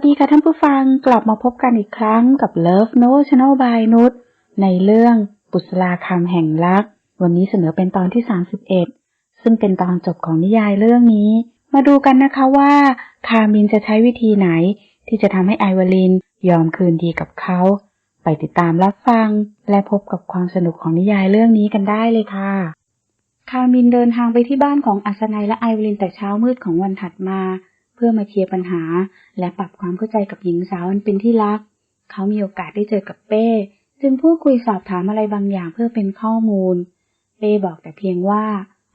วัสดีค่ะท่านผู้ฟังกลับมาพบกันอีกครั้งกับ Love No Channel by นุชในเรื่องบุษราคำแห่งรัก วันนี้เสนอเป็นตอนที่ 31 ซึ่งเป็นตอนจบของนิยายเรื่องนี้ มาดูกันนะคะว่า คามินจะใช้วิธีไหน ที่จะทำให้ไอวาลินยอมคืนดีกับเขา ไปติดตามรับฟัง และพบกับความสนุกของนิยายเรื่องนี้กันได้เลยค่ะ คามินเดินทางไปที่บ้านของอัศนัยและไอวาลินแต่เช้ามืดของวันถัดมา เพื่อมาเคลียร์ปัญหา และปรับความเข้าใจกับหญิงสาวอันเป็นที่รัก เขามีโอกาสได้เจอกับเป้ จึงพูดคุยสอบถามอะไรบางอย่างเพื่อเป็นข้อมูล เป้บอกแต่เพียงว่า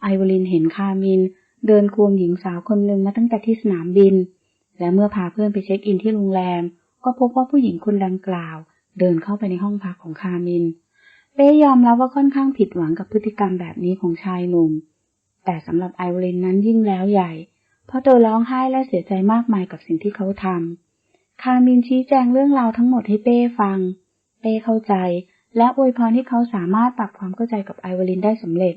ไอวาลินเห็นคามิน เดินควงหญิงสาวคนหนึ่งมาตั้งแต่ที่สนามบิน และเมื่อพาเพื่อนไปเช็คอินที่โรงแรม ก็พบว่าผู้หญิงคนดังกล่าว เดินเข้าไปในห้องพักของคามิน เป้ยอมรับว่าค่อนข้างผิดหวังกับพฤติกรรมแบบนี้ของชายหนุ่ม แต่สำหรับไอวาลินนั้นยิ่งแล้วใหญ่ เพราะเธอร้องไห้และเสียใจมากมายกับสิ่งที่เขาทำ คามินชี้แจงเรื่องราวทั้งหมดให้เป้ฟัง เป้เข้าใจ และอวยพรให้เขาสามารถปรับความเข้าใจกับไอวาลินได้สำเร็จ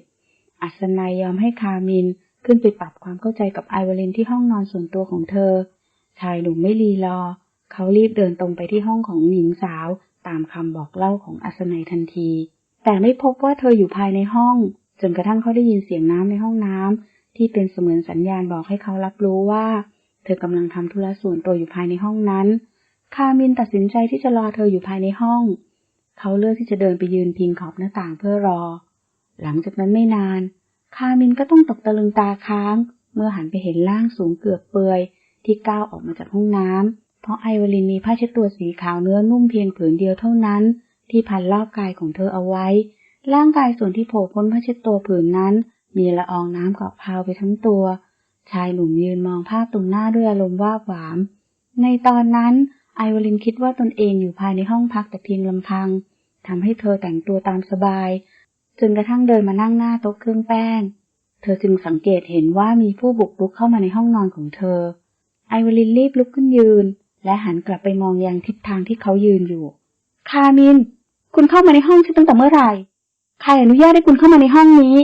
อัศนัยยอมให้คามินขึ้นไปปรับความเข้าใจกับไอวาลินที่ห้องนอนส่วนตัวของเธอ ชายหนุ่มไม่รีรอ เขารีบเดินตรงไปที่ห้องของหญิงสาวตามคำบอกเล่าของอัศนัยทันที แต่ไม่พบว่าเธออยู่ภายในห้อง จนกระทั่งเขาได้ยินเสียงน้ำในห้องน้ำ ที่เป็นเสมือนสัญญาณบอกให้เขารับรู้ว่า เธอกำลังทำธุระส่วนตัวอยู่ภายในห้องนั้น คามินตัดสินใจที่จะรอเธออยู่ภายในห้อง เขาเลือกที่จะเดินไปยืนพิงขอบหน้าต่างเพื่อรอ หลังจากนั้นไม่นาน คามินก็ต้องตกตะลึงตาค้าง เมื่อหันไปเห็นร่างสูงเกือบเปลือยที่ก้าวออกมาจากห้องน้ำเพราะไอวาลินมีผ้าเช็ดตัวสีขาวเนื้อนุ่มเพียงผืนเดียวเท่านั้น ที่พันรอบกายของเธอเอาไว้ ร่างกายส่วนที่โผล่พ้นผ้าเช็ดตัวผืนนั้น มีละอองน้ำเกาะพาวไปทั้งตัว ชายหนุ่มยืนมองภาพตรงหน้าด้วยอารมณ์ว่าหวาม ในตอนนั้นไอวาลินคิดว่าตนเองอยู่ภายในห้องพักแต่เพียงลำพังทำให้เธอแต่งตัวตามสบาย จนกระทั่งเดินมานั่งหน้าโต๊ะเครื่องแป้ง เธอจึงสังเกตเห็นว่ามีผู้บุกรุกเข้ามาในห้องนอนของเธอ ไอวาลินรีบลุกขึ้นยืน และหันกลับไปมองยังทิศทางที่เขายืนอยู่ คามิน คุณเข้ามาในห้องฉันตั้งแต่เมื่อไหร่ ใครอนุญาตให้คุณเข้ามาในห้องนี้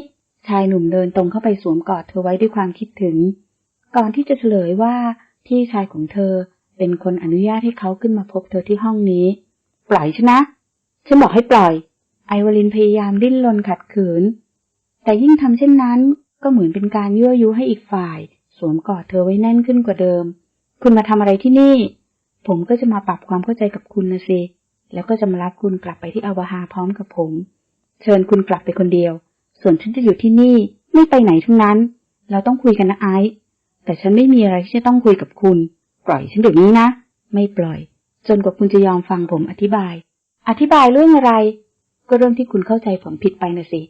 ชายหนุ่มเดินตรงเข้าไปสวมกอดเธอไว้ด้วยความคิดถึง ก่อนที่จะเฉลยว่าพี่ชายของเธอเป็นคนอนุญาตให้เขาขึ้นมาพบเธอที่ห้องนี้ ปล่อยฉันนะ ฉันบอกให้ปล่อย ไอวาลินพยายามดิ้นรนขัดขืน แต่ยิ่งทำเช่นนั้นก็เหมือนเป็นการยั่วยุให้อีกฝ่าย สวมกอดเธอไว้แน่นขึ้นกว่าเดิม คุณมาทำอะไรที่นี่ ผมก็จะมาปรับความเข้าใจกับคุณนะสิแล้วก็จะมารับคุณกลับไปที่อาวาฮาพร้อมกับผม เชิญคุณกลับไปคนเดียว ส่วนฉันจะอยู่ที่นี่ไม่ไปไหนทั้งนั้น เราต้องคุยกันนะไอซ์แต่ฉันไม่มีอะไรที่จะต้องคุยกับคุณ ปล่อยฉันเดี๋ยวนี้นะ ไม่ปล่อย จนกว่าคุณจะยอมฟังผมอธิบาย อธิบายเรื่องอะไร ก็เรื่องที่คุณเข้าใจผมผิดไปนะสิ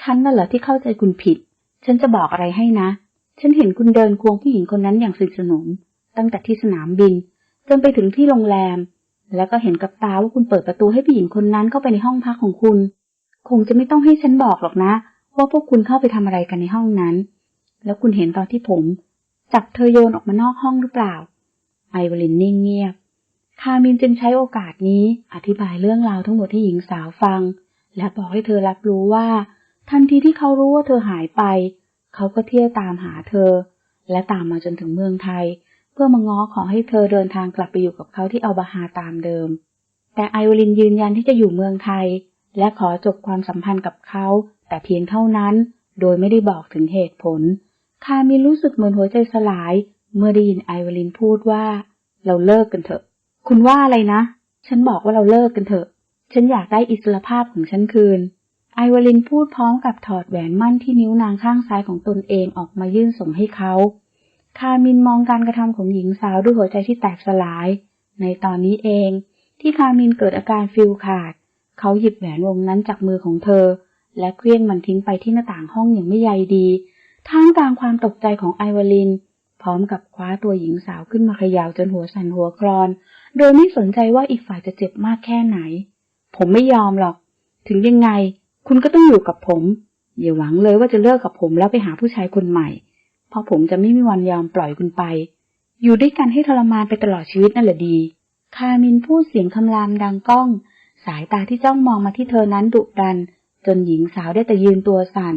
ฉันน่ะเหรอที่เข้าใจคุณผิด ฉันจะบอกอะไรให้นะ ฉันเห็นคุณเดินควงผู้หญิงคนนั้นอย่างสนิทสนม ตั้งแต่ที่สนามบิน จนไปถึงที่โรงแรม แล้วก็เห็นกับตาว่าคุณเปิดประตูให้ผู้หญิงคนนั้นเข้าไปในห้องพักของคุณ คงจะไม่ต้องให้ฉันบอกหรอกนะ ว่าพวกคุณเข้าไปทำอะไรกันในห้องนั้น แล้วคุณเห็นตอนที่ผม จับเธอโยนออกมานอกห้องหรือเปล่า ไอวลินนิ่งเงียบ คามินจึงใช้โอกาสนี้อธิบายเรื่องราวทั้งหมดให้หญิงสาวฟัง และบอกให้เธอรับรู้ว่า ทันทีที่เขารู้ว่าเธอหายไป เขาก็เที่ยวตามหาเธอ และตามมาจนถึงเมืองไทย เพื่อมาง้อขอให้เธอเดินทางกลับไปอยู่กับเขาที่อัลบาฮาตามเดิม แต่ไอวลินยืนยันที่จะอยู่เมืองไทย และขอจบความสัมพันธ์กับเขา แต่เพียงเท่านั้นโดยไม่ได้บอกถึงเหตุผล คามินรู้สึกเหมือนหัวใจสลาย เมื่อได้ยินไอวลินพูดว่า เราเลิกกันเถอะ คุณว่าอะไรนะ ฉันบอกว่าเราเลิกกันเถอะ ฉันอยากได้อิสรภาพของฉันคืน ไอวลินพูดพร้อมกับถอดแหวนมั่นที่นิ้วนางข้างซ้ายของตนเองออกมายื่นส่งให้เขา คามินมองการกระทำของหญิงสาวด้วยหัวใจที่แตกสลาย ในตอนนี้เอง ที่คามินเกิดอาการฟิลขาด เขาหยิบแหวนวงนั้นจากมือของเธอ และเคลื่อนมันทิ้งไปที่หน้าต่างห้องอย่างไม่ใยดีท่ามกลางความตกใจของไอวลิน พร้อมกับคว้าตัวหญิงสาวขึ้นมาเขย่าจนหัวสั่นหัวคลอน โดยไม่สนใจว่าอีกฝ่ายจะเจ็บมากแค่ไหน ผมไม่ยอมหรอก ถึงยังไง คุณก็ต้องอยู่กับผม อย่าหวังเลยว่าจะเลิกกับผมแล้วไปหาผู้ชายคนใหม่ เพราะผมจะไม่มีวันยอมปล่อยคุณไป อยู่ด้วยกันให้ทรมานไปตลอดชีวิตนั่นแหละดี คามินพูดเสียงคำรามดังก้อง สายตาที่จ้องมองมาที่เธอนั้นดุดัน จนหญิงสาวได้แต่ยืนตัวสั่น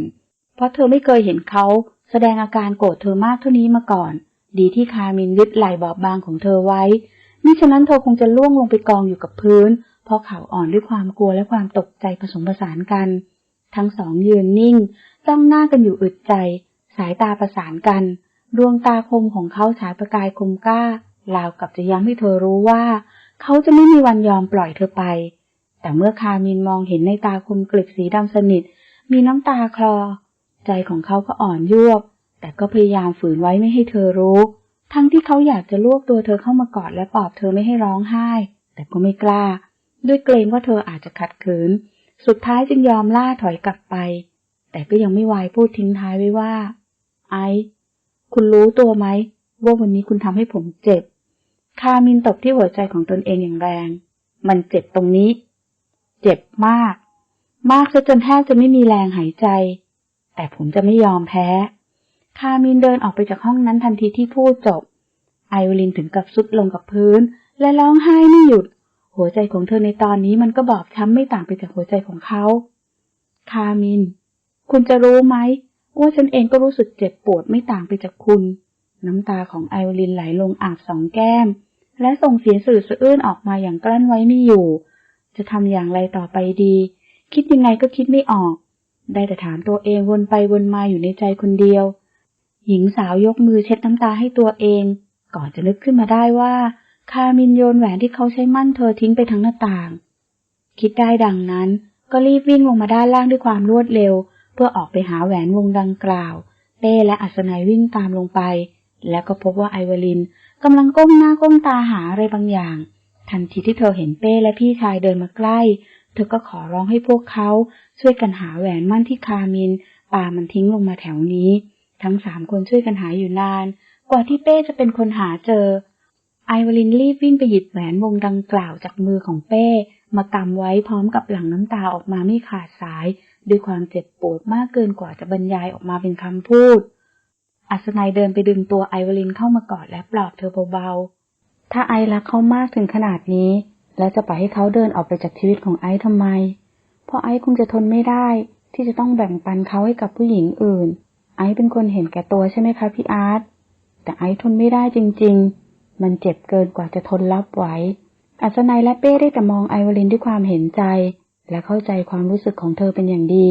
เพราะเธอไม่เคยเห็นเขาแสดงอาการโกรธเธอมากเท่านี้มาก่อน ดีที่คามินยึดไหล่บอบบางของเธอไว้มิฉะนั้นเธอคงจะล่วงลงไปกองอยู่กับพื้น เพราะเขาอ่อนด้วยความกลัวและความตกใจผสมผสานกัน ทั้งสองยืนนิ่ง จ้องหน้ากันอยู่อึดใจ สายตาประสานกัน ดวงตาคมของเขาฉายประกายคมกล้าราวกับจะย้ำให้เธอรู้ว่า เขาจะไม่มีวันยอมปล่อยเธอไป แต่เมื่อคามินมองเห็นในตาคมกลิบสีดำสนิท มีน้ำตาคลอ ใจของเขาก็อ่อนยวบ แต่ก็พยายามฝืนไว้ไม่ให้เธอรู้ ทั้งที่เขาอยากจะลวกตัวเธอเข้ามากอดและปลอบเธอไม่ให้ร้องไห้ แต่ก็ไม่กล้า ด้วยเกรงว่าเธออาจจะขัดขืน สุดท้ายจึงยอมล่าถอยกลับไป แต่ก็ยังไม่วายพูดทิ้งท้ายไว้ว่า ไอซ์คุณรู้ตัวไหมว่าวันนี้คุณทำให้ผมเจ็บ คามินตบที่หัวใจของตนเองอย่างแรง มันเจ็บตรงนี้ เจ็บมาก มากซะจนแทบจะไม่มีแรงหายใจ แต่ผมจะไม่ยอมแพ้ คามินเดินออกไปจากห้องนั้นทันทีที่พูดจบ ไอวลินถึงกับสุดลงกับพื้น และร้องไห้ไม่หยุด หัวใจของเธอในตอนนี้มันก็บอบช้ำไม่ต่างไปจากหัวใจของเขา คามิน คุณจะรู้ไหมว่าฉันเองก็รู้สึกเจ็บปวดไม่ต่างไปจากคุณ น้ำตาของไอวลินไหลลงอาบสองแก้ม และส่งเสียงสื่อสะอื้นออกมาอย่างกลั้นไว้ไม่อยู่ จะทำอย่างไรต่อไปดี คิดยังไงก็คิดไม่ออก ได้แต่ถามตัวเองวนไปวนมาอยู่ในใจคนเดียว หญิงสาวยกมือเช็ดน้ำตาให้ตัวเอง ก่อนจะนึกขึ้นมาได้ว่า คามินโยนแหวนที่เขาใช้มั่นเธอทิ้งไปทั้งหน้าต่าง คิดได้ดังนั้น ก็รีบวิ่งลงมาด้านล่างด้วยความรวดเร็ว เพื่อออกไปหาแหวนวงดังกล่าวเต้และอัศนัยวิ่งตามลงไป แล้วก็พบว่าไอวลินกำลังก้มหน้าก้มตาหาอะไรบางอย่าง ทันทีที่เธอเห็นเป้และพี่ชายเดินมาใกล้ เธอก็ขอร้องให้พวกเขาช่วยกันหาแหวนมั่นที่คามินป่ามันทิ้งลงมาแถวนี้ ทั้งสามคนช่วยกันหาอยู่นาน กว่าที่เป้จะเป็นคนหาเจอ ไอวลินรีบวิ่งไปหยิบแหวนวงดังกล่าวจากมือของเป้ มากำไว้พร้อมกับหลั่งน้ำตาออกมาไม่ขาดสาย ด้วยความเจ็บปวดมากเกินกว่าจะบรรยายออกมาเป็นคำพูด อัศนัยเดินไปดึงตัวไอวลินเข้ามากอดและปลอบเธอเบาๆ ถ้าไอรักเขามากถึงขนาดนี้ แล้วจะปล่อยให้เขาเดินออกไปจากชีวิตของไอทำไม เพราะไอคงจะทนไม่ได้ ที่จะต้องแบ่งปันเขาให้กับผู้หญิงอื่น ไอเป็นคนเห็นแก่ตัวใช่ไหมคะพี่อาร์ต แต่ไอทนไม่ได้จริง ๆ มันเจ็บเกินกว่าจะทนรับไหว อัศนัยและเป้ได้แต่มองไอวลินด้วยความเห็นใจ และเข้าใจความรู้สึกของเธอเป็นอย่างดี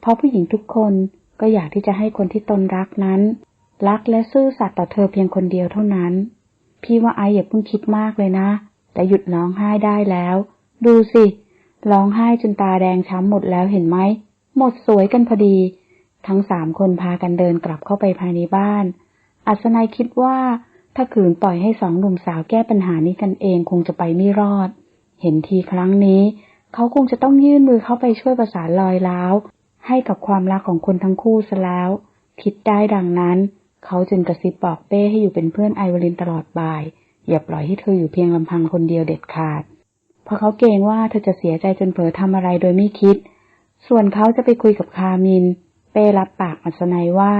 เพราะผู้หญิงทุกคนก็อยากที่จะให้คนที่ตนรักนั้น รักและซื่อสัตย์ต่อเธอเพียงคนเดียวเท่านั้น พี่ว่าไออย่าเพิ่งคิดมากเลยนะ แต่หยุดร้องไห้ได้แล้ว ดูสิ ร้องไห้จนตาแดงช้ำหมดแล้วเห็นไหม หมดสวยกันพอดี ทั้งสามคนพากันเดินกลับเข้าไปภายในบ้าน อัศนัยคิดว่า ถ้าขืนปล่อยให้สองหนุ่มสาวแก้ปัญหานี้กันเองคงจะไปไม่รอด เห็นทีครั้งนี้ เขาคงจะต้องยื่นมือเข้าไปช่วยประสานรอยร้าวให้กับความรักของคนทั้งคู่ซะแล้ว คิดได้ดังนั้น เขาจึงกระซิบบอกเป้ให้อยู่เป็นเพื่อนไอวลินตลอดบ่าย อย่าปล่อยให้เธออยู่เพียงลำพังคนเดียวเด็ดขาด เพราะเขาเกรงว่าเธอจะเสียใจจนเผลอทำอะไรโดยไม่คิด ส่วนเขาจะไปคุยกับคามิน เป้รับปากอัศนัยว่า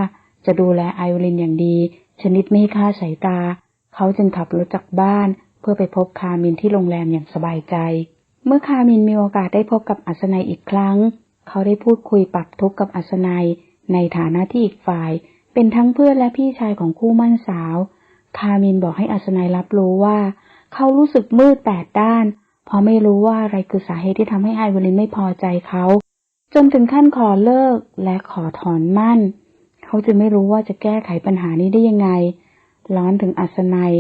จะดูแลไอวลินอย่างดี ชนิดไม่คลาสายตา เขาจึงขับรถจากบ้าน เพื่อไปพบคามินที่โรงแรมอย่างสบายใจ เมื่อคามินมีโอกาสได้พบกับอัศนัยอีกครั้ง เขาได้พูดคุยปรับทุกข์กับอัศนัย ในฐานะที่อีกฝ่าย เป็นทั้งเพื่อนและพี่ชายของคู่มั่นสาว คามินบอกให้อัศนัยรับรู้ว่า เขารู้สึกมืดแปดด้าน เพราะไม่รู้ว่าอะไรคือสาเหตุที่ทำให้ไอวลินไม่พอใจเขา จนถึงขั้นขอเลิกและขอถอนมั่น เขาจึงไม่รู้ว่าจะแก้ไขปัญหานี้ได้ยังไง ร้อนถึงอัศนัย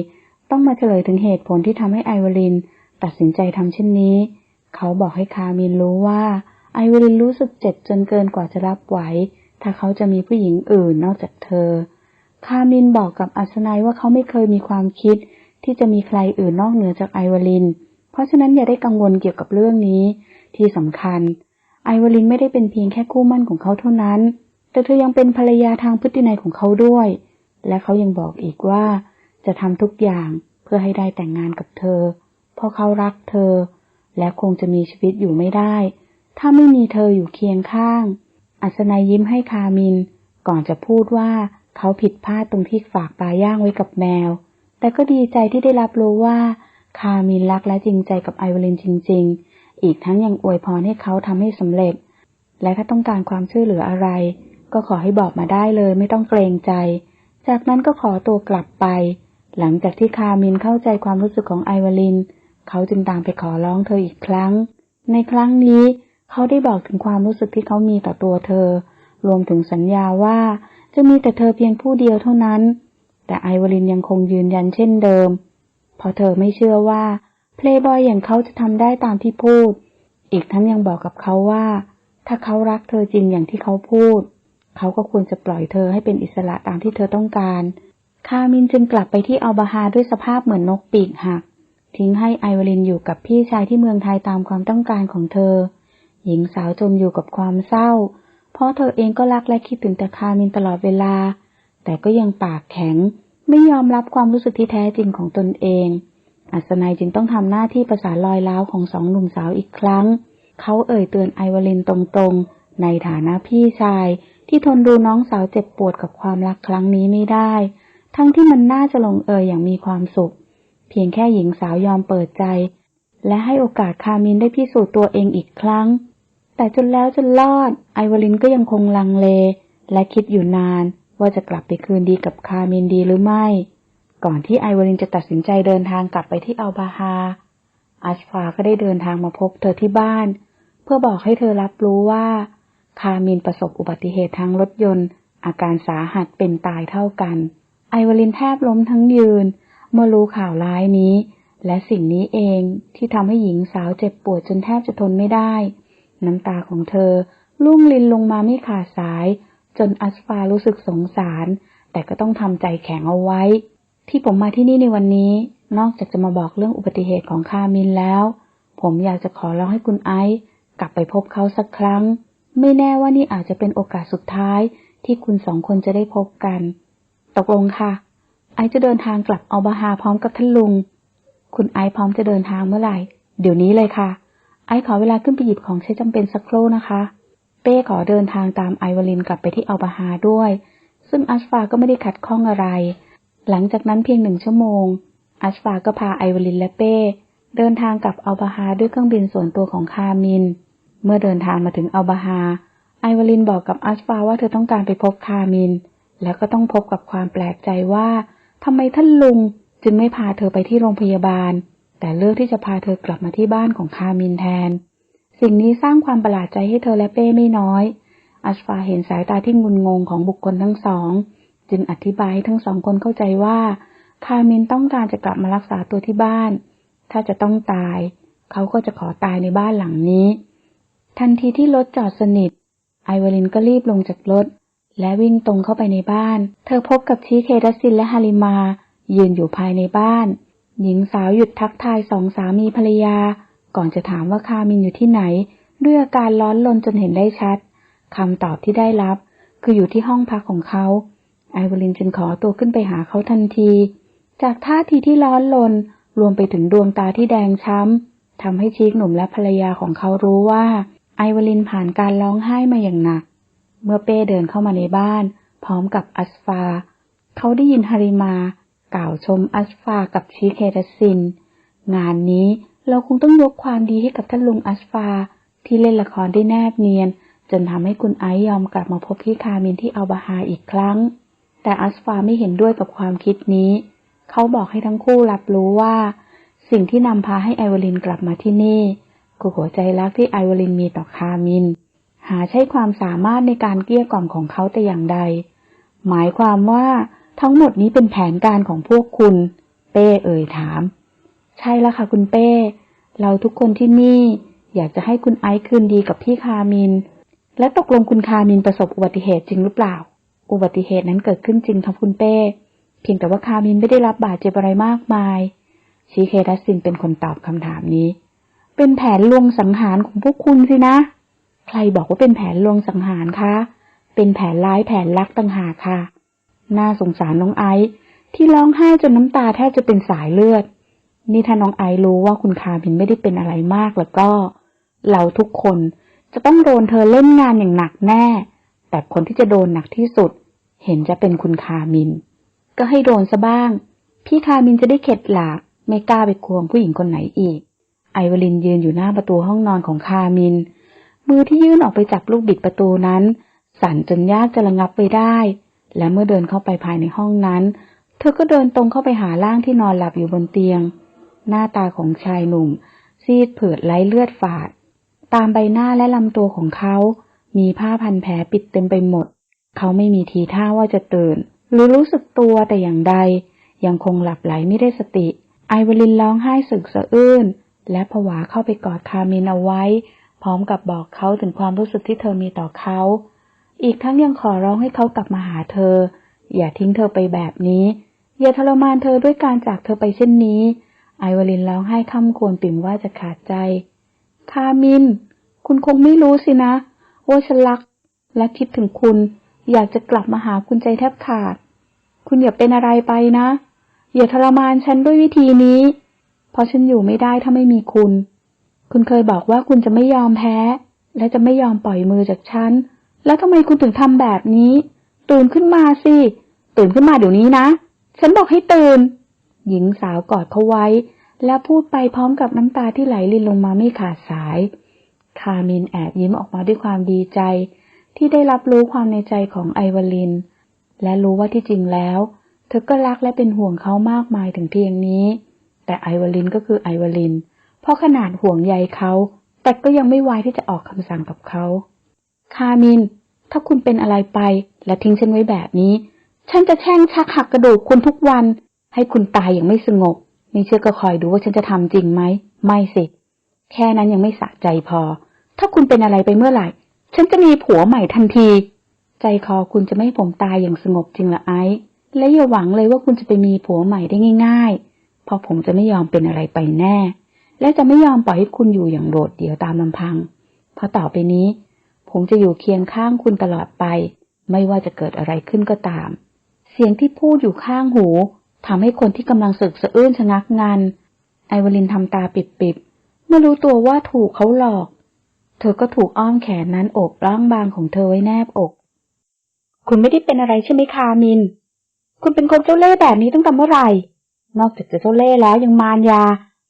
ต้องมาเฉลยถึงเหตุผลที่ทำให้ไอวลิน ตัดสินใจทำเช่นนี้ เขาบอกให้คามินรู้ว่าไอวลินรู้สึกเจ็บจนเกินกว่าจะรับไหว ถ้าเขาจะมีผู้หญิงอื่นนอกจากเธอ คามินบอกกับอัศนัยว่าเขาไม่เคยมีความคิด ที่จะมีใครอื่นนอกเหนือจากไอวลิน เพราะฉะนั้นอย่าได้กังวลเกี่ยวกับเรื่องนี้ ที่สำคัญ ไอวลินไม่ได้เป็นเพียงแค่คู่มั่นของเขาเท่านั้น แต่เธอยังเป็นภรรยาทางพฤตินัยของเขาด้วย และเขายังบอกอีกว่าจะทำทุกอย่างเพื่อให้ได้แต่งงานกับเธอ เพราะเขารักเธอ และคงจะมีชีวิตอยู่ไม่ได้ ถ้าไม่มีเธออยู่เคียงข้าง อัศนัยยิ้มให้คามิน ก่อนจะพูดว่าเขาผิดพลาดตรงที่ฝากปลาย่างไว้กับแมว แต่ก็ดีใจที่ได้รับรู้ว่า คามินรักและจริงใจกับไอวลินจริง ๆ อีกทั้งยังอวยพรให้เขาทำให้สำเร็จ และถ้าต้องการความช่วยเหลืออะไร ก็ขอให้บอกมาได้เลยไม่ต้องเกรงใจ จากนั้นก็ขอตัวกลับไป หลังจากที่คามินเข้าใจความรู้สึกของไอวาลิน เขาจึงตามไปขอร้องเธออีกครั้ง ในครั้งนี้ เขาได้บอกถึงความรู้สึกที่เขามีต่อตัวเธอ รวมถึงสัญญาว่าจะมีแต่เธอเพียงผู้เดียวเท่านั้น แต่ไอวาลินยังคงยืนยันเช่นเดิม เพราะเธอไม่เชื่อว่าเพลย์บอยอย่างเขาจะทำได้ตามที่พูด อีกทั้งยังบอกกับเขาว่า ถ้าเขารักเธอจริงอย่างที่เขาพูด เขาก็ควรจะปล่อยเธอให้เป็นอิสระตามที่เธอต้องการ คามินจึงกลับไปที่อัลบาฮาด้วยสภาพเหมือนนกปีกหัก ทิ้งให้ไอวาลินอยู่กับพี่ชายที่เมืองไทยตามความต้องการของเธอ หญิงสาวจมอยู่กับความเศร้า เพราะเธอเองก็รักและคิดถึงแต่คามินตลอดเวลา แต่ก็ยังปากแข็ง ไม่ยอมรับความรู้สึกที่แท้จริงของตนเอง อัศนัยจึงต้องทำหน้าที่ประสานรอยร้าวของสองหนุ่มสาวอีกครั้ง เขาเอ่ยเตือนไอวาลินตรงๆ ในฐานะพี่ชาย ที่ทนดูน้องสาวเจ็บปวดกับความรักครั้งนี้ไม่ได้ ทั้งที่มันน่าจะลงเอยอย่างมีความสุข เพียงแค่หญิงสาวยอมเปิดใจ และให้โอกาสคามินได้พิสูจน์ตัวเองอีกครั้ง แต่จนแล้วจนรอด ไอวาลินก็ยังคงลังเล และคิดอยู่นานว่าจะกลับไปคืนดีกับคาเมนดีหรือไม่ ก่อนที่ไอวาลินจะตัดสินใจเดินทางกลับไปที่อัลบาฮาอัชฟาก็ได้เดินทางมาพบเธอที่บ้าน เพื่อบอกให้เธอรับรู้ว่า คามินประสบอุบัติเหตุทางรถยนต์ อาการสาหัสเป็นตายเท่ากัน ไอวาลินแทบล้มทั้งยืน เมื่อรู้ข่าวร้ายนี้ และสิ่งนี้เองที่ทำให้หญิงสาวเจ็บปวดจนแทบจะทนไม่ได้ น้ำตาของเธอลุ่งลินลงมาไม่ขาดสาย จนอัสฟารู้สึกสงสาร แต่ก็ต้องทำใจแข็งเอาไว้ ที่ผมมาที่นี่ในวันนี้ นอกจากจะมาบอกเรื่องอุบัติเหตุของคามินแล้ว ผมอยากจะขอร้องให้คุณไอซ์กลับไปพบเขาสักครั้ง ไม่แน่ว่านี่อาจจะเป็นโอกาสสุดท้าย ที่คุณสองคนจะได้พบกัน ตกลงค่ะ ไอซ์จะเดินทางกลับอัลบาฮาพร้อมกับท่านลุง คุณไอซ์พร้อมจะเดินทางเมื่อไหร่ เดี๋ยวนี้เลยค่ะ ไอขอเวลาขึ้นไปหยิบของใช้จำเป็นสักครู่นะคะ เป้ขอเดินทางตามไอวาลินกลับไปที่อัลบาฮาด้วย ซึ่งอัชฟาก็ไม่ได้ขัดข้องอะไร หลังจากนั้นเพียงหนึ่งชั่วโมง อัชฟาก็พาไอวาลินและเป้เดินทางกลับอัลบาฮาด้วยเครื่องบินส่วนตัวของคามิน เมื่อเดินทางมาถึงอัลบาฮา ไอวาลินบอกกับอัชฟาว่าเธอต้องการไปพบคามิน แล้วก็ต้องพบกับความแปลกใจว่าทำไมท่านลุงจึงไม่พาเธอไปที่โรงพยาบาล แต่เลือกที่จะพาเธอกลับมาที่บ้านของคามินแทน สิ่งนี้สร้างความประหลาดใจให้เธอและเป้ไม่น้อย อัชฟาเห็นสายตาที่งุนงงของบุคคลทั้งสอง จึงอธิบายให้ทั้งสองคนเข้าใจว่า คามินต้องการจะกลับมารักษาตัวที่บ้าน ถ้าจะต้องตาย เขาก็จะขอตายในบ้านหลังนี้ ทันทีที่รถจอดสนิท ไอวาลินก็รีบลงจากรถและวิ่งตรงเข้าไปในบ้าน เธอพบกับชีเคดัสซินและฮาริมา ยืนอยู่ภายในบ้าน หญิงสาวหยุดทักทายสองสามีภรรยา ก่อนจะถามว่าคามินอยู่ที่ไหน ด้วยอาการร้อนรนจนเห็นได้ชัดคำตอบที่ได้รับ คืออยู่ที่ห้องพักของเขา ไอวาลินจึงขอตัวขึ้นไปหาเขาทันที จากท่าทีที่ร้อนรนรวมไปถึงดวงตาที่แดงช้ำทำให้ชีกหนุ่มและภรรยาของเขารู้ว่า ไอวาลินผ่านการร้องไห้มาอย่างหนัก เมื่อเป้เดินเข้ามาในบ้าน พร้อมกับอัสฟา เขาได้ยินฮาริมา กล่าวชมอัสฟากับชีเคดัสซิน งานนี้เราคงต้องยกความดีให้กับท่านลุงอัสฟา ที่เล่นละครได้แนบเนียน จนทำให้คุณไอซ์ยอมกลับมาพบพี่คามินที่อัลบาฮาอีกครั้ง แต่อัสฟาไม่เห็นด้วยกับความคิดนี้ เขาบอกให้ทั้งคู่รับรู้ว่า สิ่งที่นำพาให้ไอวาลินกลับมาที่นี่คือหัวใจรักที่ไอวาลินมีต่อคามิน หาใช่ความสามารถในการเกลี้ยกล่อมของเขาแต่อย่างใด หมายความว่า ทั้งหมดนี้เป็นแผนการของพวกคุณ เป้เอ่ยถาม ใช่แล้วค่ะคุณเป้ เราทุกคนที่นี่ อยากจะให้คุณไอซ์คืนดีกับพี่คามิน และตกลงคุณคามินประสบอุบัติเหตุจริงหรือเปล่า อุบัติเหตุนั้นเกิดขึ้นจริงครับคุณเป้ เพียงแต่ว่าคามินไม่ได้รับบาดเจ็บอะไรมากมาย ชีเคดัสซินเป็นคนตอบคำถามนี้ เป็นแผนลวงสังหารของพวกคุณสินะ ใครบอกว่าเป็นแผนลวงสังหารคะ เป็นแผนร้ายแผนลักต่างหากค่ะ น่าสงสารน้องไอซ์ที่ร้องไห้จนน้ำตาแทบจะเป็นสายเลือด นี่ถ้าน้องไอซ์รู้ว่าคุณคามินไม่ได้เป็นอะไรมากแล้วก็ เราทุกคนจะต้องโดนเธอเล่นงานอย่างหนักแน่ แต่คนที่จะโดนหนักที่สุด เห็นจะเป็นคุณคามิน ก็ให้โดนซะบ้าง พี่คามินจะได้เข็ดหลาบไม่กล้าไปควงผู้หญิงคนไหนอีก ไอวลินยืนอยู่หน้าประตูห้องนอนของคามิน มือที่ยื่นออกไปจับลูกบิดประตูนั้น สั่นจนยากจะระงับไปได้ และเมื่อเดินเข้าไปภายในห้องนั้น เธอก็เดินตรงเข้าไปหาร่างที่นอนหลับอยู่บนเตียง หน้าตาของชายหนุ่ม ซีดเผือดไร้เลือดฝาด ตามใบหน้าและลำตัวของเขา มีผ้าพันแผลปิดเต็มไปหมด เขาไม่มีทีท่าว่าจะตื่น หรือรู้สึกตัวแต่อย่างใด ยังคงหลับไหลไม่ได้สติ ไอวลินร้องไห้สึกสะอื้น และผวาเข้าไปกอดคาเมนเอาไว้ พร้อมกับบอกเขาถึงความรู้สึกที่เธอมีต่อเขา อีกทั้งยังขอร้องให้เขากลับมาหาเธอ อย่าทิ้งเธอไปแบบนี้ อย่าทรมานเธอด้วยการจากเธอไปเช่นนี้ ไอวลินร้องไห้ค่ำควรปิ่มว่าจะขาดใจ คามิน คุณคงไม่รู้สินะว่าฉันรัก และคิดถึงคุณ อยากจะกลับมาหาคุณใจแทบขาด คุณอย่าเป็นอะไรไปนะ อย่าทรมานฉันด้วยวิธีนี้ เพราะฉันอยู่ไม่ได้ถ้าไม่มีคุณ คุณเคยบอกว่าคุณจะไม่ยอมแพ้ และจะไม่ยอมปล่อยมือจากฉัน แล้วทำไมคุณถึงทำแบบนี้ ตื่นขึ้นมาสิ ตื่นขึ้นมาเดี๋ยวนี้นะ ฉันบอกให้ตื่น หญิงสาวกอดเขาไว้ และพูดไปพร้อมกับน้ำตาที่ไหลรินลงมาไม่ขาดสาย คามินแอบยิ้มออกมาด้วยความดีใจ ที่ได้รับรู้ความในใจของไอวลิน และรู้ว่าที่จริงแล้ว เธอก็รักและเป็นห่วงเขามากมายถึงเพียงนี้ แต่ไอวลินก็คือไอวลิน เพราะขนาดห่วงใยเขา แต่ก็ยังไม่ไวที่จะออกคำสั่งกับเขา คามิน ถ้าคุณเป็นอะไรไป และทิ้งฉันไว้แบบนี้ ฉันจะแช่งชักหักกระดูกคุณทุกวัน ให้คุณตายอย่างไม่สงบ ไม่เชื่อก็คอยดูว่าฉันจะทำจริงไหม ไม่สิ แค่นั้นยังไม่สะใจพอ ถ้าคุณเป็นอะไรไปเมื่อไหร่ ฉันจะมีผัวใหม่ทันที ใจคอคุณจะไม่ให้ผมตายอย่างสงบจริงละไอซ์และอย่าหวังเลยว่าคุณจะไปมีผัวใหม่ได้ง่าย ๆ เพราะผมจะไม่ยอมเป็นอะไรไปแน่ และจะไม่ยอมปล่อยให้คุณอยู่อย่างโดดเดี่ยวตามลำพัง เพราะต่อไปนี้ ผมจะอยู่เคียงข้างคุณตลอดไป ไม่ว่าจะเกิดอะไรขึ้นก็ตาม เสียงที่พูดอยู่ข้างหูทำให้คนที่กำลังสึกสะอื้นชะงักงัน ไอวลินทำตาปิบๆ เมื่อรู้ตัวว่าถูกเขาหลอก เธอก็ถูกอ้อมแขนนั้นโอบร่างบางของเธอไว้แนบอก คุณไม่ได้เป็นอะไรใช่ไหมคามิน คุณเป็นคนเจ้าเล่ห์แบบนี้ตั้งแต่เมื่อไหร่ นอกจากจะเจ้าเล่ห์แล้วยังมารยา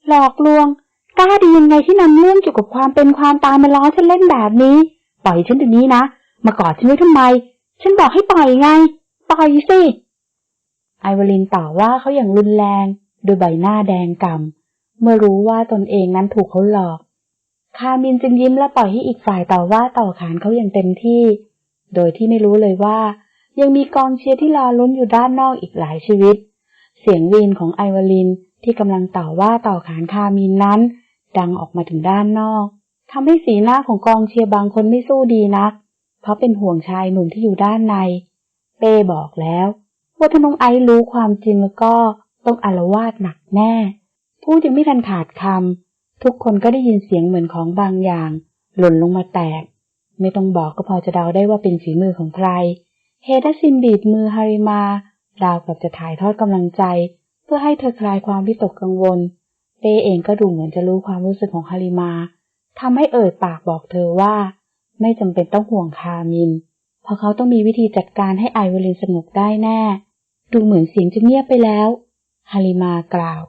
หลอกลวง กล้าดียังไงที่นำเรื่องเกี่ยวกับความเป็นความตายมาล้อฉันเล่นแบบนี้ ปล่อยฉันเดี๋ยวนี้นะ มากอดฉันไว้ทำไม ฉันบอกให้ปล่อยไง ปล่อยสิ ไอวลินต่อว่าเขาอย่างรุนแรง โดยใบหน้าแดงกำ่ำ เมื่อรู้ว่าตนเองนั้นถูกเขาหลอก คามินจึงยิ้มและปล่อยให้อีกฝ่ายต่อว่าต่อขานเขาอย่างเต็มที่ โดยที่ไม่รู้เลยว่า ยังมีกองเชียร์ที่รอลุ้นอยู่ด้านนอกอีกหลายชีวิต เสียงวีนของไอวลินที่กำลังต่อว่าต่อขานคามินนั้น ดังออกมาถึงด้านนอก ทำให้สีหน้าของกองเชียร์บางคนไม่สู้ดีนัก เพราะเป็นห่วงชายหนุ่มที่อยู่ด้านใน เป้บอกแล้วว่าถ้าน้องไอซ์รู้ความจริงแล้วก็ต้องอารวาสหนักแน่ พูดยังไม่ทันขาดคำทุกคนก็ได้ยินเสียงเหมือนของบางอย่าง หล่นลงมาแตก ไม่ต้องบอกก็พอจะเดาได้ว่าเป็นฝีมือของใคร เฮดัสซินบีบมือฮาริมา ดาวกับจะถ่ายทอดกำลังใจ เพื่อให้เธอคลายความวิตกกังวล เป้เองก็ดูเหมือนจะรู้ความรู้สึกของฮาริมา ทำให้เอ่ยปากบอกเธอว่า ไม่จำเป็นต้องห่วงคามิน เพราะเขาต้องมีวิธีจัดการให้ไอวลินสงบได้แน่ ดูเหมือนเสียงจะเงียบไปแล้วฮาริมากล่าว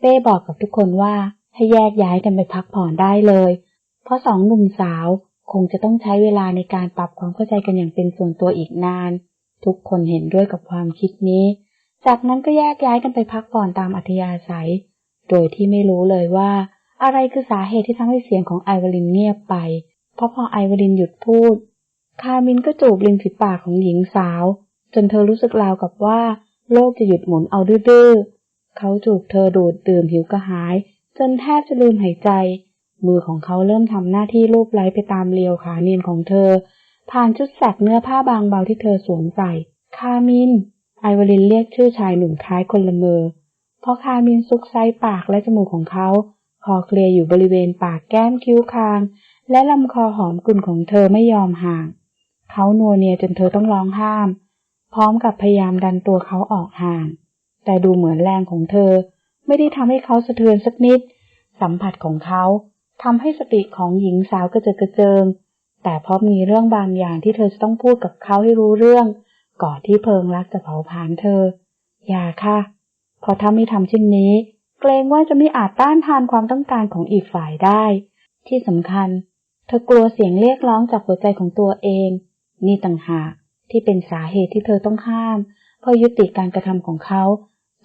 เป้บอกกับทุกคนว่าให้แยกย้ายกันไปพักผ่อนได้เลย เพราะสองหนุ่มสาวคงจะต้องใช้เวลาในการปรับความเข้าใจกันอย่างเป็นส่วนตัวอีกนาน ทุกคนเห็นด้วยกับความคิดนี้ จากนั้นก็แยกย้ายกันไปพักผ่อนตามอัธยาศัย โดยที่ไม่รู้เลยว่า อะไรคือสาเหตุที่ทำให้เสียงของไอวลินเงียบไป เพราะพอไอวลินหยุดพูด คามินก็จูบริมฝีปากของหญิงสาว จนเธอรู้สึกราวกับว่า โลกจะหยุดหมุนเอาดื้อเขาจูบเธอดูดดื่มหิวกระหาย จนแทบจะลืมหายใจ มือของเขาเริ่มทำหน้าที่ลูบไล้ไปตามเรียวขาเนียนของเธอ ผ่านชุดแสกเนื้อผ้าบางเบาที่เธอสวมใส่ คามิน ไอวลินเรียกชื่อชายหนุ่มคล้ายคนละเมอเพราะคามินซุกไซปากและจมูกของเขา คอเคลียอยู่บริเวณปากแก้มคิ้วคาง และลำคอหอมกลุ่นของเธอไม่ยอมห่าง เขานัวเนียจนเธอต้องร้องห้าม พร้อมกับพยายามดันตัวเขาออกห่าง แต่ดูเหมือนแรงของเธอ ไม่ได้ทำให้เขาสะเทือนสักนิด สัมผัสของเขาทำให้สติของหญิงสาวกระเจิดกระเจิง แต่เพราะมีเรื่องบางอย่างที่เธอจะต้องพูดกับเขาให้รู้เรื่อง ก่อนที่เพลิงรักจะเผาผลาญเธอ อย่าค่ะพราะถ้าไม่ทำเช่นนี้ รงว่าจะไม่อาจต้านทานความต้องการของอีกฝ่ายได้ ที่สำคัญ เธอกลัวเสียงเรียกร้องจากหัวใจของตัวเอง นี่ต่างหากที่เป็นสาเหตุที่เธอต้องห้าม เพื่อยุติการกระทำของเขา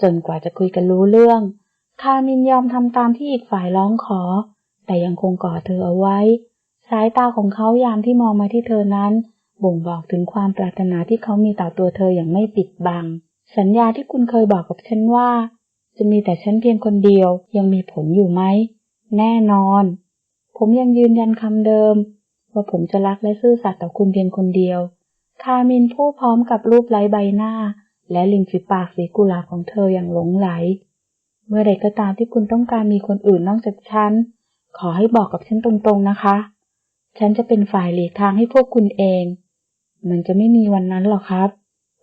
จนกว่าจะคุยกันรู้เรื่อง คามินยอมทำตามที่อีกฝ่ายร้องขอ แต่ยังคงกอดเธอเอาไว้ สายตาของเขายามที่มองมาที่เธอนั้น บ่งบอกถึงความปรารถนาที่เขามีต่อตัวเธออย่างไม่ปิดบัง สัญญาที่คุณเคยบอกกับฉันว่า จะมีแต่ฉันเพียงคนเดียวยังมีผลอยู่ไหม แน่นอน ผมยังยืนยันคำเดิม ว่าผมจะรักและซื่อสัตย์ต่อคุณเพียงคนเดียว คามินพูดพร้อมกับรูปไร้ใบหน้า และริมฝีปากสีกุหลาบของเธออย่างหลงไหล เมื่อใดก็ตามที่คุณต้องการมีคนอื่นนอกจากฉัน ขอให้บอกกับฉันตรงๆนะคะ ฉันจะเป็นฝ่ายหลีกทางให้พวกคุณเอง มันจะไม่มีวันนั้นหรอกครับ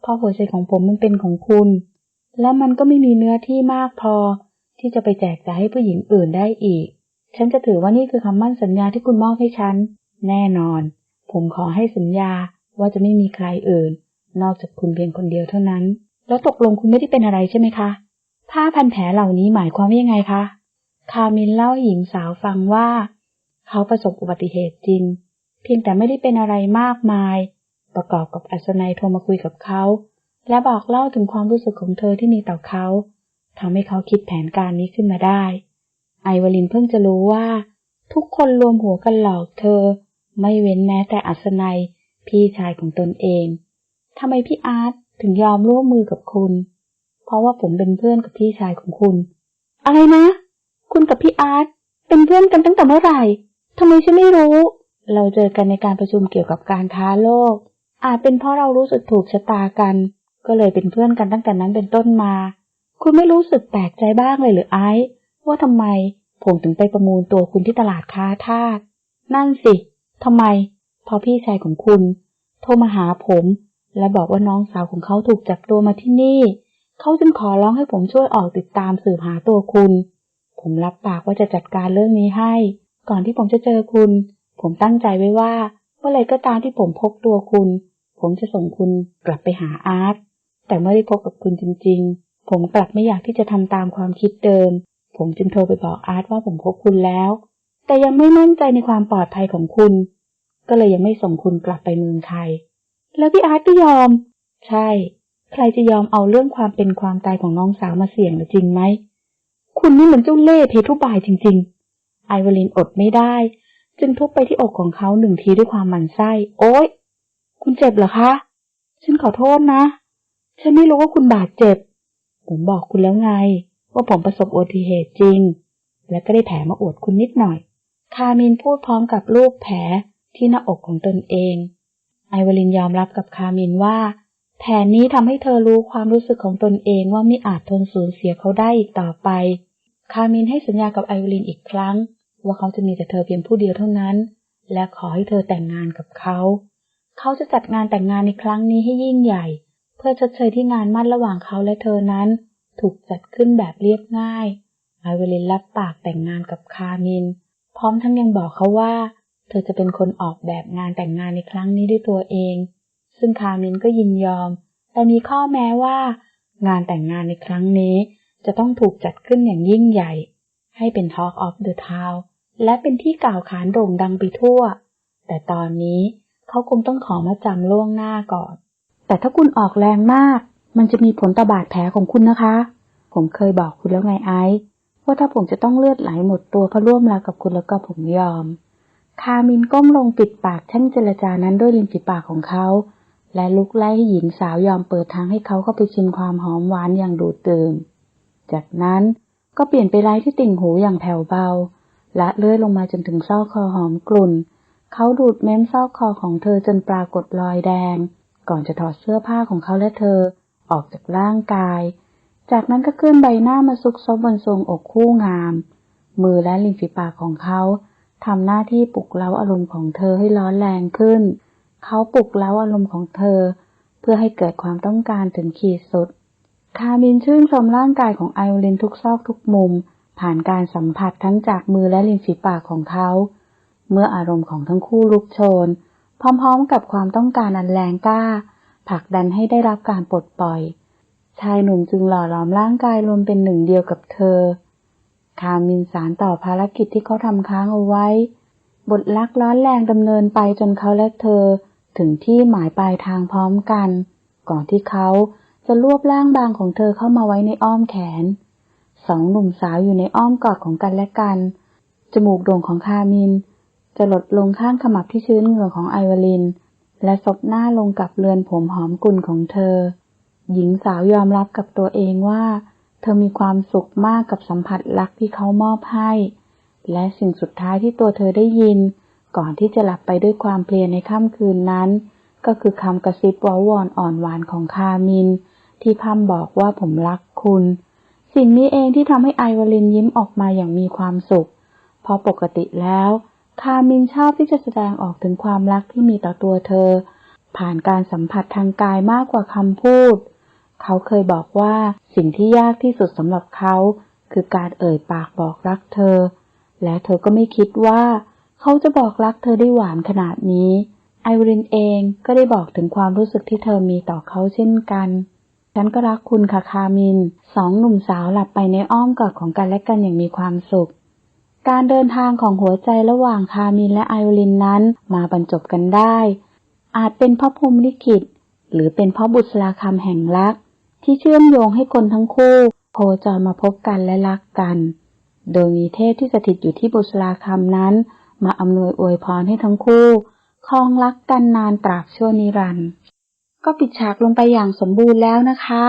เพราะหัวใจของผมมันเป็นของคุณ และมันก็ไม่มีเนื้อที่มากพอ ที่จะไปแจกจ่ายให้ผู้หญิงอื่นได้อีก ฉันจะถือว่านี่คือคำมั่นสัญญาที่คุณมอบให้ฉัน แน่นอน ผมขอให้สัญญาว่าจะไม่มีใครอื่น นอกจากคุณเพียงคนเดียวเท่านั้น แล้วตกลงคุณไม่ได้เป็นอะไรใช่ไหมคะผ้าพันแผลเหล่านี้หมายความว่ายังไงคะ คามินเล่าให้หญิงสาวฟังว่า เขาประสบอุบัติเหตุจริง เพียงแต่ไม่ได้เป็นอะไรมากมาย ประกอบกับอัศนัยโทรมาคุยกับเขา และบอกเล่าถึงความรู้สึกของเธอที่มีต่อเขาทำให้เขาคิดแผนการนี้ขึ้นมาได้ ไอวลินเพิ่งจะรู้ว่า ทุกคนรวมหัวกันหลอกเธอ ไม่เว้นแม้แต่อัศนัย พี่ชายของตนเองทำไมพี่อาร์ตถึงยอมร่วมมือกับคุณ เพราะว่าผมเป็นเพื่อนกับพี่ชายของคุณ อะไรนะ คุณกับพี่อาร์ตเป็นเพื่อนกันตั้งแต่เมื่อไหร่ทำไมฉันไม่รู้ เราเจอกันในการประชุมเกี่ยวกับการค้าโลก อาจเป็นเพราะเรารู้สึกถูกชะตากัน ก็เลยเป็นเพื่อนกันตั้งแต่นั้นเป็นต้นมา คุณไม่รู้สึกแปลกใจบ้างเลยหรือไอซ์ว่าทำไมผมถึงไปประมูลตัวคุณที่ตลาดค้าทาสนั่นสิทำไมพราะพี่ชายของคุณ โทรมาหาผม และบอกว่าน้องสาวของเขาถูกจับตัวมาที่นี่ เขาจึงขอร้องให้ผมช่วยออกติดตามสืบหาตัวคุณ ผมรับปากว่าจะจัดการเรื่องนี้ให้ ก่อนที่ผมจะเจอคุณ ผมตั้งใจไว้ว่าเมื่อไรก็ตามที่ผมพบตัวคุณ ผมจะส่งคุณกลับไปหาอาร์ต แต่เมื่อได้พบกับคุณจริง ๆ ผมกลับไม่อยากที่จะทำตามความคิดเดิม ผมจึงโทรไปบอกอาร์ตว่าผมพบคุณแล้ว แต่ยังไม่มั่นใจในความปลอดภัยของคุณ ก็เลยยังไม่ส่งคุณกลับไปเมืองไทย แล้วพี่อาร์ตก็ยอม ใช่ ใครจะยอมเอาเรื่องความเป็นความตายของน้องสาวมาเสี่ยงหรือจริงไหม คุณนี่เหมือนเจ้าเล่ห์เพทุบายจริง ๆ ไอวลินอดไม่ได้ จึงทุบไปที่อกของเขาหนึ่งทีด้วยความหมั่นไส้ โอ๊ย คุณเจ็บเหรอคะ ฉันขอโทษนะ ฉันไม่รู้ว่าคุณบาดเจ็บ ผมบอกคุณแล้วไง ว่าผมประสบอุบัติเหตุจริง และก็ได้แผลมาอวดคุณนิดหน่อย คามินพูดพร้อมกับรูปแผลที่หน้าอกของตนเอง ไอวลินยอมรับกับคามินว่า แผนนี้ทำให้เธอรู้ความรู้สึกของตนเองว่าไม่อาจทนสูญเสียเขาได้อีกต่อไป คามินให้สัญญากับไอวลินอีกครั้ง ว่าเขาจะมีแต่เธอเพียงผู้เดียวเท่านั้น และขอให้เธอแต่งงานกับเขา เขาจะจัดงานแต่งงานในครั้งนี้ให้ยิ่งใหญ่ เพื่อชดเชยที่งานมั่นระหว่างเขาและเธอนั้น ถูกจัดขึ้นแบบเรียบง่ายไอวลินรับปากแต่งงานกับคามิน พร้อมทั้งยังบอกเขาว่า เธอจะเป็นคนออกแบบงานแต่งงานในครั้งนี้ด้วยตัวเอง ซึ่งคามินก็ยินยอม แต่มีข้อแม้ว่า งานแต่งงานในครั้งนี้ จะต้องถูกจัดขึ้นอย่างยิ่งใหญ่ ให้เป็น Talk of the Town และเป็นที่กล่าวขานโด่งดังไปทั่ว แต่ตอนนี้เขาคงต้องขอมาจำล่วงหน้าก่อน แต่ถ้าคุณออกแรงมาก มันจะมีผลต่อบาดแผลของคุณนะคะ ผมเคยบอกคุณแล้วไงไอซ์ว่าถ้าผมจะต้องเลือดไหลหมดตัวเพราะร่วมรักกับคุณแล้วก็ผมยอม คามินก้มลงปิดปากช่างเจรจานั้นด้วยริมฝีปากของเขา และลุกไล่ให้หญิงสาวยอมเปิดทางให้เขาเข้าไปชิมความหอมหวานอย่างดูดดื่ม จากนั้นก็เปลี่ยนไปไล่ที่ติ่งหูอย่างแผ่วเบา และเลื่อยลงมาจนถึงซอกคอหอมกลุ่น เขาดูดเม้มซอกคอของเธอจนปรากฏรอยแดง ก่อนจะถอดเสื้อผ้าของเขาและเธอออกจากร่างกาย จากนั้นก็เคลื่อนใบหน้ามาซุกซบบนทรงอกคู่งาม มือและริมฝีปากของเขาทำหน้าที่ปลุกเร้าอารมณ์ของเธอให้ร้อนแรงขึ้น เขาปลุกเร้าอารมณ์ของเธอ เพื่อให้เกิดความต้องการถึงขีดสุด คามินชื่นชมร่างกายของไอโอลินทุกซอกทุกมุม ผ่านการสัมผัสทั้งจากมือและริมฝีปากของเขา เมื่ออารมณ์ของทั้งคู่ลุกโชน พร้อมๆกับความต้องการอันแรงกล้าผลักดันให้ได้รับการปลดปล่อย ชายหนุ่มจึงหล่อหลอมร่างกายรวมเป็นหนึ่งเดียวกับเธอ คามินสารต่อภารกิจที่เขาทำค้างเอาไว้ บทลักร้อนแรงดำเนินไปจนเขาและเธอ ถึงที่หมายปลายทางพร้อมกัน ก่อนที่เขาจะรวบร่างบางของเธอเข้ามาไว้ในอ้อมแขน สองหนุ่มสาวอยู่ในอ้อมกอดของกันและกัน จมูกโด่งของคามิน จะหลดลงข้างขมับที่ชื้นเหงื่อของไอวาลิน และซบหน้าลงกับเรือนผมหอมกุ่นของเธอ หญิงสาวยอมรับกับตัวเองว่า เธอมีความสุขมากกับสัมผัสรักที่เขามอบให้ และสิ่งสุดท้ายที่ตัวเธอได้ยิน ก่อนที่จะหลับไปด้วยความเพลียในค่ำคืนนั้น ก็คือคำกระซิบว้าวอนอ่อนหวานของคามิน ที่พร่ำบอกว่าผมรักคุณ สิ่งนี้เองที่ทำให้ไอวาลินยิ้มออกมาอย่างมีความสุข เพราะปกติแล้ว คามินชอบที่จะแสดงออกถึงความรักที่มีต่อตัวเธอ ผ่านการสัมผัสทางกายมากกว่าคำพูด เขาเคยบอกว่าสิ่งที่ยากที่สุดสำหรับเขา คือการเอ่ยปากบอกรักเธอ และเธอก็ไม่คิดว่า เขาจะบอกรักเธอได้หวานขนาดนี้ไอรินเองก็ได้บอกถึงความรู้สึกที่เธอมีต่อเขาเช่นกัน ฉันก็รักคุณค่ะคามิน สองหนุ่มสาวหลับไปในอ้อมกอดของกันและกันอย่างมีความสุข การเดินทางของหัวใจระหว่างคามินและไอวลินนั้นมาบรรจบกันได้ อาจเป็นเพราะพรหมลิขิต หรือเป็นเพราะบุษราคำแห่งรัก ที่เชื่อมโยงให้คนทั้งคู่ โคจรมาพบกันและรักกัน โดยมีเทพที่สถิตอยู่ที่บุษราคำนั้น มาอำนวยอวยพรให้ทั้งคู่ครองรักกันนานตราบชั่วนิรันดร์ก็ปิดฉากลงไปอย่างสมบูรณ์แล้วนะคะ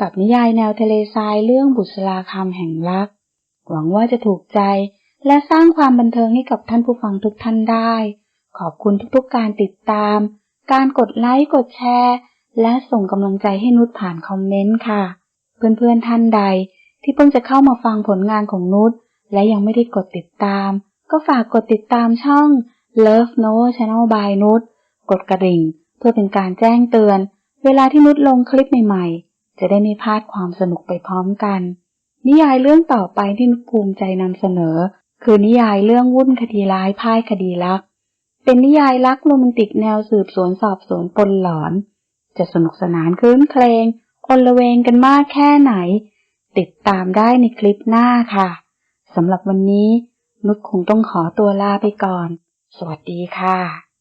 กับนิยายแนวทะเลทรายเรื่องบุษราคำแห่งรัก หวังว่าจะถูกใจ และสร้างความบันเทิงให้กับท่านผู้ฟังทุกท่านได้ ขอบคุณทุกๆการติดตาม การกดไลค์ กดแชร์ และส่งกำลังใจให้นุชผ่านคอมเมนต์ค่ะ เพื่อนๆท่านใด ที่เพิ่งจะเข้ามาฟังผลงานของนุชและยังไม่ได้กดติดตาม ก็ฝากกดติดตามช่อง Love No Channel by นุชกดกระดิ่ง เพื่อเป็นการแจ้งเตือน เวลาที่นุชลงคลิปใหม่ๆ จะได้ไม่พลาดความสนุกไปพร้อมกัน นิยายเรื่องต่อไปที่นุชภูมิใจนำเสนอ คือนิยายเรื่องวุ่นคดีร้ายพ่ายคดีรัก เป็นนิยายรักโรแมนติกแนวสืบสวนสอบสวนปนหลอน จะสนุกสนานคลื้นเครงอนละเวงกันมากแค่ไหน ติดตามได้ในคลิปหน้าค่ะสำหรับวันนี้นุชคงต้องขอตัวลาไปก่อน สวัสดีค่ะ